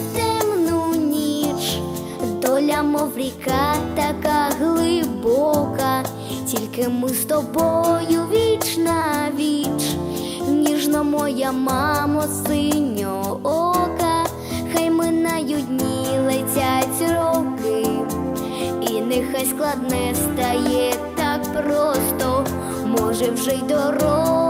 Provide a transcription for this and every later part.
В темну ніч, доля, мов ріка, така глибока, тільки ми з тобою віч на віч, ніжно моя мамо, синьо ока, хай минають дні, летять роки. І нехай складне стає так просто, може вже й доросла.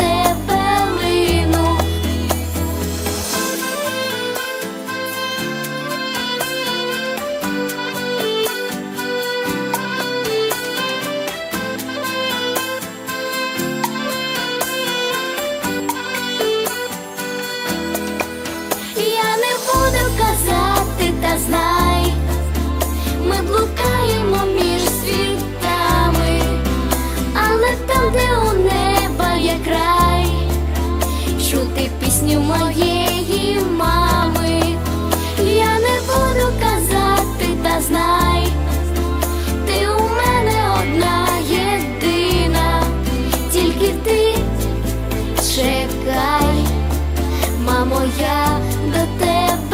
Мамо, я до тебе